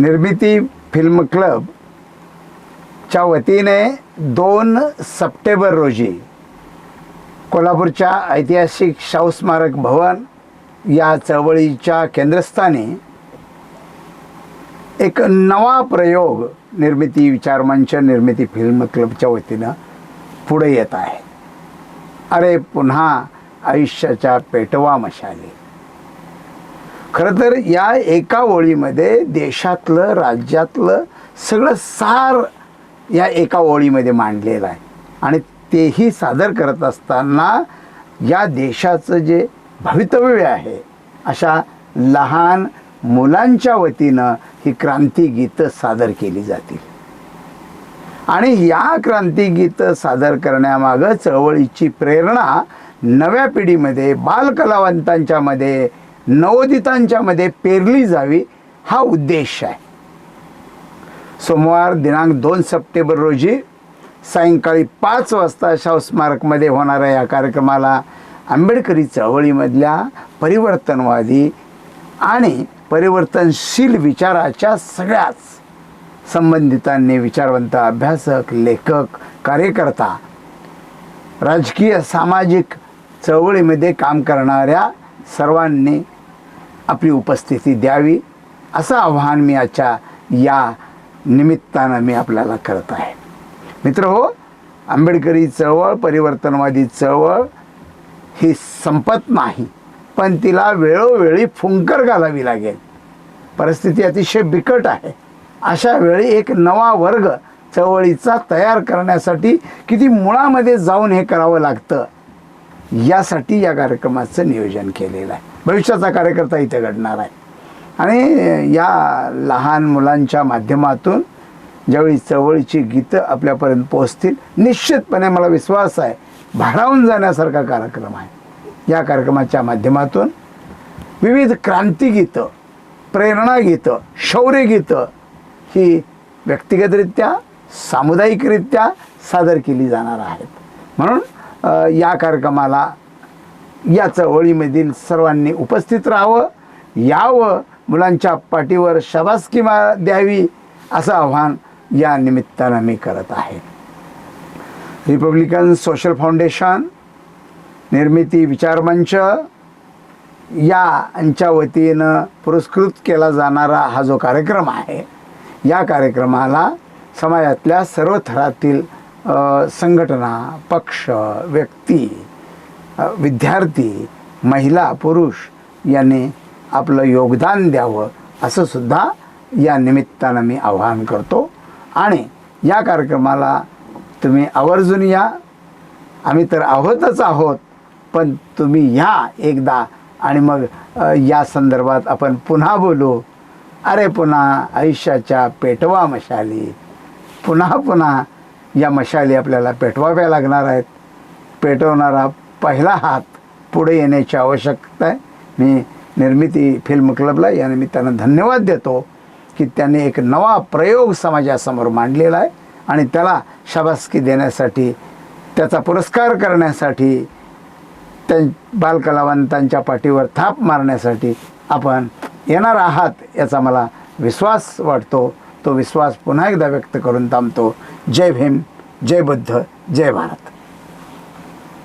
निर्मिती film club च्या वतीने दोन सप्टेंबर रोजी कोल्हापूरच्या ऐतिहासिक शाहू स्मारक भवन या चळवळीच्या केंद्रस्थानी एक नवा प्रयोग निर्मिती विचारमंच निर्मिती फिल्म क्लबच्या वतीनं पुढे येत आहे. अरे पुन्हा आयुष्याच्या पेटवा मशाली. खरं तर या एका ओळीमध्ये देशातलं राज्यातलं सगळं सार या एका ओळीमध्ये मांडलेलं आहे. आणि तेही सादर करत असताना या देशाचं जे भवितव्य आहे अशा लहान मुलांच्या वतीनं ही क्रांतीगीतं सादर केली जातील. आणि या क्रांतीगीतं सादर करण्यामागं चळवळीची प्रेरणा नव्या पिढीमध्ये बालकलावंतांच्यामध्ये नवोदितांच्यामध्ये पेरली जावी हा उद्देश आहे. सोमवार दिनांक दोन सप्टेंबर रोजी सायंकाळी पाच वाजता शाहू स्मारकमध्ये होणाऱ्या या कार्यक्रमाला आंबेडकरी चळवळीमधल्या परिवर्तनवादी आणि परिवर्तनशील विचाराच्या सगळ्याच संबंधितांनी विचारवंत अभ्यासक लेखक कार्यकर्ता राजकीय सामाजिक चळवळीमध्ये काम करणाऱ्या सर्वांनी आपली उपस्थिती द्यावी असं आव्हान मी आजच्या या निमित्तानं मी आपल्याला करत आहे. मित्र हो आंबेडकरी चळवळ परिवर्तनवादी चळवळ ही संपत नाही पण तिला वेळोवेळी फुंकर घालावी लागेल. परिस्थिती अतिशय बिकट आहे. अशा वेळी एक नवा वर्ग चळवळीचा तयार करण्यासाठी किती मुळामध्ये जाऊन हे करावं लागतं यासाठी या कार्यक्रमाचं नियोजन केलेलं आहे. भविष्याचा कार्यकर्ता इथे घडणार आहे. आणि या लहान मुलांच्या माध्यमातून ज्यावेळी चळवळीची गीतं आपल्यापर्यंत पोहोचतील निश्चितपणे मला विश्वास आहे भारावून जाण्यासारखा कार्यक्रम आहे. या कार्यक्रमाच्या माध्यमातून विविध क्रांतिगीतं प्रेरणागीतं शौर्यगीतं ही व्यक्तिगतरित्या सामुदायिकरित्या सादर केली जाणार आहेत. म्हणून या कार्यक्रमाला या चळवळीमधील सर्वांनी उपस्थित राहावं यावं मुलांच्या पाठीवर शबासकी मा द्यावी असं आव्हान या निमित्तानं मी करत आहे. रिपब्लिकन सोशल फाउंडेशन निर्मिती विचारमंच यांच्या वतीनं पुरस्कृत केला जाणारा हा जो कार्यक्रम आहे या कार्यक्रमाला समाजातल्या सर्व थरातील संघटना पक्ष व्यक्ती विद्यार्थी महिला पुरुष यांनी आपलं योगदान द्यावं असं सुद्धा या निमित्तानं मी आवाहन करतो. आणि या कार्यक्रमाला तुम्ही आवर्जून या. आम्ही तर आहोतच आहोत पण तुम्ही या एकदा. आणि मग या संदर्भात आपण पुन्हा बोलू. अरे पुन्हा आयुष्याच्या पेटवा मशाली. पुन्हा पुन्हा या मशाली आपल्याला पेटवाव्या लागणार आहेत. पेटवणारा पहिला हात पुढे येण्याची आवश्यकता आहे. मी निर्मिती फिल्म क्लबला या निमित्तानं धन्यवाद देतो की त्यांनी एक नवा प्रयोग समाजासमोर मांडलेला आहे आणि त्याला शाबासकी देण्यासाठी त्याचा पुरस्कार करण्यासाठी त्या बालकलावंतांच्या पाठीवर थाप मारण्यासाठी आपण येणार आहात याचा मला विश्वास वाटतो. तो विश्वास पुन्हा एकदा व्यक्त करून थांबतो. जय भीम जय बुद्ध जय भारत.